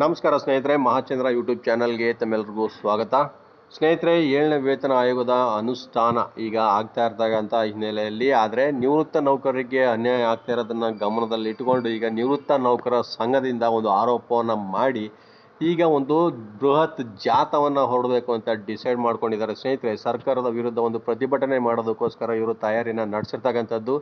ನಮಸ್ಕಾರ ಸ್ನೇಹಿತರೆ, ಮಹಾಚಂದ್ರ ಯೂಟ್ಯೂಬ್ ಚಾನಲ್ಗೆ ತಮ್ಮೆಲ್ಲರಿಗೂ ಸ್ವಾಗತ. ಸ್ನೇಹಿತರೆ, ಏಳನೇ ವೇತನ ಆಯೋಗದ ಅನುಷ್ಠಾನ ಈಗ ಆಗ್ತಾ ಇರ್ತಕ್ಕಂಥ ಹಿನ್ನೆಲೆಯಲ್ಲಿ, ಆದರೆ ನಿವೃತ್ತ ನೌಕರರಿಗೆ ಅನ್ಯಾಯ ಆಗ್ತಾ ಇರೋದನ್ನು ಗಮನದಲ್ಲಿ ಇಟ್ಟುಕೊಂಡು ಈಗ ನಿವೃತ್ತ ನೌಕರರ ಸಂಘದಿಂದ ಒಂದು ಆರೋಪವನ್ನು ಮಾಡಿ ಈಗ ಒಂದು ಬೃಹತ್ ಜಾಥವನ್ನು ಹೊರಡಬೇಕು ಅಂತ ಡಿಸೈಡ್ ಮಾಡ್ಕೊಂಡಿದ್ದಾರೆ. ಸ್ನೇಹಿತರೆ, ಸರ್ಕಾರದ ವಿರುದ್ಧ ಒಂದು ಪ್ರತಿಭಟನೆ ಮಾಡೋದಕ್ಕೋಸ್ಕರ ಇವರು ತಯಾರಿನ ನಡೆಸಿರ್ತಕ್ಕಂಥದ್ದು.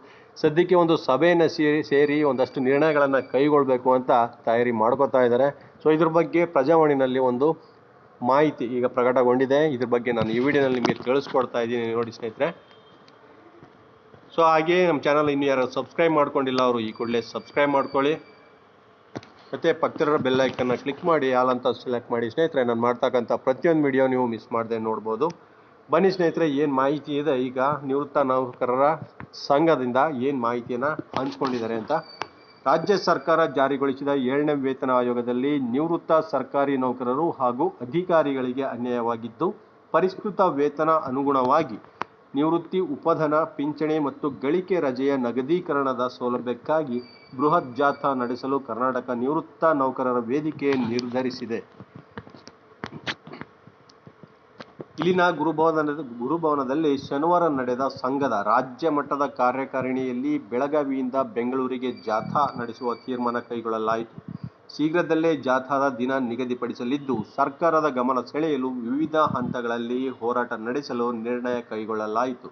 ಸದ್ಯಕ್ಕೆ ಒಂದು ಸಭೆಯನ್ನು ಸೇರಿ ಸೇರಿ ಒಂದಷ್ಟು ನಿರ್ಣಯಗಳನ್ನು ಕೈಗೊಳ್ಳಬೇಕು ಅಂತ ತಯಾರಿ ಮಾಡ್ಕೋತಾ ಇದ್ದಾರೆ. ಸೊ ಇದ್ರ ಬಗ್ಗೆ ಪ್ರಜಾವಾಣಿನಲ್ಲಿ ಒಂದು ಮಾಹಿತಿ ಈಗ ಪ್ರಕಟಗೊಂಡಿದೆ. ಇದ್ರ ಬಗ್ಗೆ ನಾನು ಈ ವಿಡಿಯೋನಲ್ಲಿ ನಿಮಗೆ ತಿಳಿಸ್ಕೊಡ್ತಾ ಇದ್ದೀನಿ ನೋಡಿ ಸ್ನೇಹಿತರೆ. ಸೊ ಹಾಗೆ ನಮ್ಮ ಚಾನಲ್ ಇನ್ನು ಯಾರು ಸಬ್ಸ್ಕ್ರೈಬ್ ಮಾಡ್ಕೊಂಡಿಲ್ಲ, ಅವರು ಈ ಕೂಡಲೇ ಸಬ್ಸ್ಕ್ರೈಬ್ ಮಾಡ್ಕೊಳ್ಳಿ. ಮತ್ತು ಪಕ್ಕದಲ್ಲಿರೋ ಬೆಲ್ ಐಕನ್ನ ಕ್ಲಿಕ್ ಮಾಡಿ ಆಲ್ ಅಂತ ಸೆಲೆಕ್ಟ್ ಮಾಡಿ. ಸ್ನೇಹಿತರೆ, ನಾನು ಮಾಡ್ತಕ್ಕಂಥ ಪ್ರತಿಯೊಂದು ವಿಡಿಯೋ ನೀವು ಮಿಸ್ ಮಾಡದೆ ನೋಡ್ಬೋದು. ಬನ್ನಿ ಸ್ನೇಹಿತರೆ, ಏನು ಮಾಹಿತಿ ಇದೆ? ಈಗ ನಿವೃತ್ತ ನೌಕರರ ಸಂಘದಿಂದ ಏನು ಮಾಹಿತಿಯನ್ನು ಹಂಚ್ಕೊಂಡಿದ್ದಾರೆ ಅಂತ. ರಾಜ್ಯ ಸರ್ಕಾರ ಜಾರಿಗೊಳಿಸಿದ ಏಳನೇ ವೇತನ ಆಯೋಗದಲ್ಲಿ ನಿವೃತ್ತ ಸರ್ಕಾರಿ ನೌಕರರು ಹಾಗೂ ಅಧಿಕಾರಿಗಳಿಗೆ ಅನ್ಯಾಯವಾಗಿದ್ದು, ಪರಿಷ್ಕೃತ ವೇತನ ಅನುಗುಣವಾಗಿ ನಿವೃತ್ತಿ, ಉಪಧನ, ಪಿಂಚಣಿ ಮತ್ತು ಗಳಿಕೆ ರಜೆಯ ನಗದೀಕರಣದ ಸೌಲಭ್ಯಕ್ಕಾಗಿ ಬೃಹತ್ ಜಾಥಾ ನಡೆಸಲು ಕರ್ನಾಟಕ ನಿವೃತ್ತ ನೌಕರರ ವೇದಿಕೆ ನಿರ್ಧರಿಸಿದೆ. ಇಲ್ಲಿನ ಗುರುಭವನ ಗುರುಭವನದಲ್ಲಿ ಶನಿವಾರ ನಡೆದ ಸಂಘದ ರಾಜ್ಯ ಮಟ್ಟದ ಕಾರ್ಯಕಾರಿಣಿಯಲ್ಲಿ ಬೆಳಗಾವಿಯಿಂದ ಬೆಂಗಳೂರಿಗೆ ಜಾಥಾ ನಡೆಸುವ ತೀರ್ಮಾನ ಕೈಗೊಳ್ಳಲಾಯಿತು. ಶೀಘ್ರದಲ್ಲೇ ಜಾಥಾದ ದಿನ ನಿಗದಿಪಡಿಸಲಿದ್ದು, ಸರ್ಕಾರದ ಗಮನ ಸೆಳೆಯಲು ವಿವಿಧ ಹಂತಗಳಲ್ಲಿ ಹೋರಾಟ ನಡೆಸಲು ನಿರ್ಣಯ ಕೈಗೊಳ್ಳಲಾಯಿತು.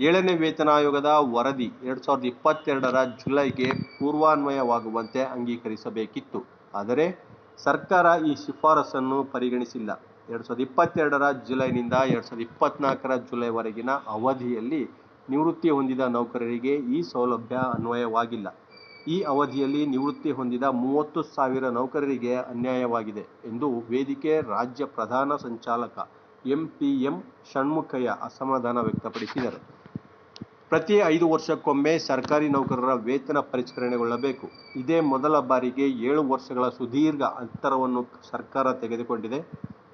ಏಳನೇ ವೇತನ ಆಯೋಗದ ವರದಿ ಎರಡ್ ಸಾವಿರದ ಇಪ್ಪತ್ತೆರಡರ ಜುಲೈಗೆ ಪೂರ್ವಾನ್ವಯವಾಗುವಂತೆ ಅಂಗೀಕರಿಸಬೇಕಿತ್ತು. ಆದರೆ, ಸರ್ಕಾರ ಈ ಶಿಫಾರಸನ್ನು ಪರಿಗಣಿಸಿಲ್ಲ. ಎರಡ್ ಸಾವಿರದ ಇಪ್ಪತ್ತೆರಡರ ಜುಲೈನಿಂದ ಎರಡ್ ಸಾವಿರದ ಇಪ್ಪತ್ನಾಲ್ಕರ ಜುಲೈವರೆಗಿನ ಅವಧಿಯಲ್ಲಿ ನಿವೃತ್ತಿ ಹೊಂದಿದ ನೌಕರರಿಗೆ ಈ ಸೌಲಭ್ಯ ಅನ್ವಯವಾಗಿಲ್ಲ. ಈ ಅವಧಿಯಲ್ಲಿ ನಿವೃತ್ತಿ ಹೊಂದಿದ ಮೂವತ್ತು ಸಾವಿರ ನೌಕರರಿಗೆ ಅನ್ಯಾಯವಾಗಿದೆ ಎಂದು ವೇದಿಕೆ ರಾಜ್ಯ ಪ್ರಧಾನ ಸಂಚಾಲಕ ಎಂಪಿಎಂ ಷಣ್ಮುಖಯ್ಯ ಅಸಮಾಧಾನ ವ್ಯಕ್ತಪಡಿಸಿದರು. ಪ್ರತಿ ಐದು ವರ್ಷಕ್ಕೊಮ್ಮೆ ಸರ್ಕಾರಿ ನೌಕರರ ವೇತನ ಪರಿಷ್ಕರಣೆಗೊಳ್ಳಬೇಕು. ಇದೇ ಮೊದಲ ಬಾರಿಗೆ ಏಳು ವರ್ಷಗಳ ಸುದೀರ್ಘ ಅಂತರವನ್ನು ಸರ್ಕಾರ ತೆಗೆದುಕೊಂಡಿದೆ.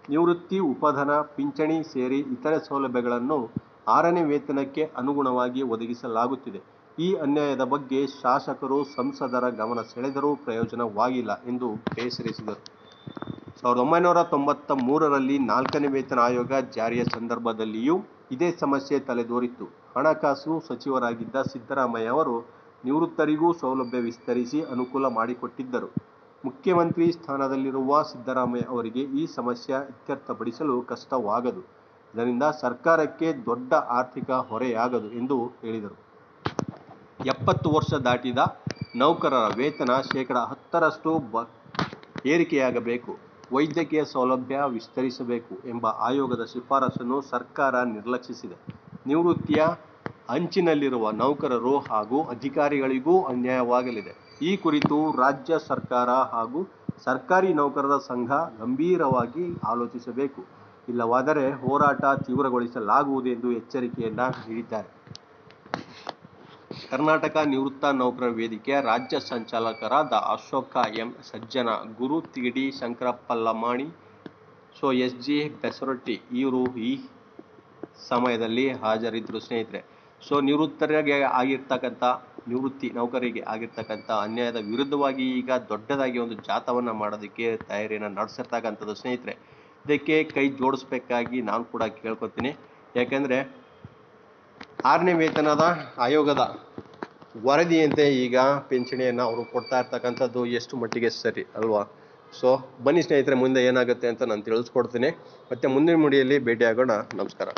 ನಿವೃತ್ತಿ, ಉಪಧನ, ಪಿಂಚಣಿ ಸೇರಿ ಇತರೆ ಸೌಲಭ್ಯಗಳನ್ನು ಆರನೇ ವೇತನಕ್ಕೆ ಅನುಗುಣವಾಗಿ ಒದಗಿಸಲಾಗುತ್ತಿದೆ. ಈ ಅನ್ಯಾಯದ ಬಗ್ಗೆ ಶಾಸಕರು, ಸಂಸದರ ಗಮನ ಸೆಳೆದರೂ ಪ್ರಯೋಜನವಾಗಿಲ್ಲ ಎಂದು ಬೇಸರಿಸಿದರು. ಸಾವಿರದ ಒಂಬೈನೂರ ತೊಂಬತ್ತ ಮೂರರಲ್ಲಿ ನಾಲ್ಕನೇ ವೇತನ ಆಯೋಗ ಜಾರಿಯ ಸಂದರ್ಭದಲ್ಲಿಯೂ ಇದೇ ಸಮಸ್ಯೆ ತಲೆದೋರಿತ್ತು. ಹಣಕಾಸು ಸಚಿವರಾಗಿದ್ದ ಸಿದ್ದರಾಮಯ್ಯ ಅವರು ನಿವೃತ್ತರಿಗೂ ಸೌಲಭ್ಯ ವಿಸ್ತರಿಸಿ ಅನುಕೂಲ ಮಾಡಿಕೊಟ್ಟಿದ್ದರು. ಮುಖ್ಯಮಂತ್ರಿ ಸ್ಥಾನದಲ್ಲಿರುವ ಸಿದ್ದರಾಮಯ್ಯ ಅವರಿಗೆ ಈ ಸಮಸ್ಯೆ ಇತ್ಯರ್ಥಪಡಿಸಲು ಕಷ್ಟವಾಗದು. ಇದರಿಂದ ಸರ್ಕಾರಕ್ಕೆ ದೊಡ್ಡ ಆರ್ಥಿಕ ಹೊರೆಯಾಗದು ಎಂದು ಹೇಳಿದರು. ಎಪ್ಪತ್ತು ವರ್ಷ ದಾಟಿದ ನೌಕರರ ವೇತನ ಶೇಕಡ ಹತ್ತರಷ್ಟು ಬ ಏರಿಕೆಯಾಗಬೇಕು. ವೈದ್ಯಕೀಯ ಸೌಲಭ್ಯ ವಿಸ್ತರಿಸಬೇಕು ಎಂಬ ಆಯೋಗದ ಶಿಫಾರಸನ್ನು ಸರ್ಕಾರ ನಿರ್ಲಕ್ಷಿಸಿದೆ. ನಿವೃತ್ತಿಯ ಅಂಚಿನಲ್ಲಿರುವ ನೌಕರರು ಹಾಗೂ ಅಧಿಕಾರಿಗಳಿಗೂ ಅನ್ಯಾಯವಾಗಲಿದೆ. ಈ ಕುರಿತು ರಾಜ್ಯ ಸರ್ಕಾರ ಹಾಗೂ ಸರ್ಕಾರಿ ನೌಕರರ ಸಂಘ ಗಂಭೀರವಾಗಿ ಆಲೋಚಿಸಬೇಕು. ಇಲ್ಲವಾದರೆ ಹೋರಾಟ ತೀವ್ರಗೊಳಿಸಲಾಗುವುದು ಎಂದು ಎಚ್ಚರಿಕೆಯನ್ನ ನೀಡಿದ್ದಾರೆ. ಕರ್ನಾಟಕ ನಿವೃತ್ತ ನೌಕರರ ವೇದಿಕೆಯ ರಾಜ್ಯ ಸಂಚಾಲಕರಾದ ಅಶೋಕ ಎಂ ಸಜ್ಜನ, ಗುರು ತಿಗಡಿ ಶಂಕರಪ್ಪಲ್ಲಮಾಣಿ, ಸೊ ಎಸ್ ಜಿ ಬೆಸರೊಟ್ಟಿ ಇವರು ಈ ಸಮಯದಲ್ಲಿ ಹಾಜರಿದ್ದರು. ಸ್ನೇಹಿತರೆ, ಸೊ ನಿವೃತ್ತರಿಗೆ ಆಗಿರ್ತಕ್ಕಂಥ, ನಿವೃತ್ತಿ ನೌಕರಿಗೆ ಆಗಿರ್ತಕ್ಕಂಥ ಅನ್ಯಾಯದ ವಿರುದ್ಧವಾಗಿ ಈಗ ದೊಡ್ಡದಾಗಿ ಒಂದು ಜಾಥವನ್ನು ಮಾಡೋದಕ್ಕೆ ತಯಾರಿಯನ್ನು ನಡೆಸಿರ್ತಕ್ಕಂಥದ್ದು. ಸ್ನೇಹಿತರೆ, ಇದಕ್ಕೆ ಕೈ ಜೋಡಿಸ್ಬೇಕಾಗಿ ನಾನು ಕೂಡ ಕೇಳ್ಕೊತೀನಿ ಯಾಕೆಂದರೆ ಆರನೇ ವೇತನದ ಆಯೋಗದ ವರದಿಯಂತೆ ಈಗ ಪಿಂಚಣಿಯನ್ನು ಅವರು ಕೊಡ್ತಾ ಇರ್ತಕ್ಕಂಥದ್ದು ಎಷ್ಟು ಮಟ್ಟಿಗೆ ಸರಿ ಅಲ್ವಾ? ಸೊ ಬನ್ನಿ ಸ್ನೇಹಿತರೆ, ಮುಂದೆ ಏನಾಗುತ್ತೆ ಅಂತ ನಾನು ತಿಳಿಸ್ಕೊಡ್ತೀನಿ. ಮತ್ತು ಮುಂದಿನ ಮುಡಿಯಲ್ಲಿ ಭೇಟಿಯಾಗೋಣ. ನಮಸ್ಕಾರ.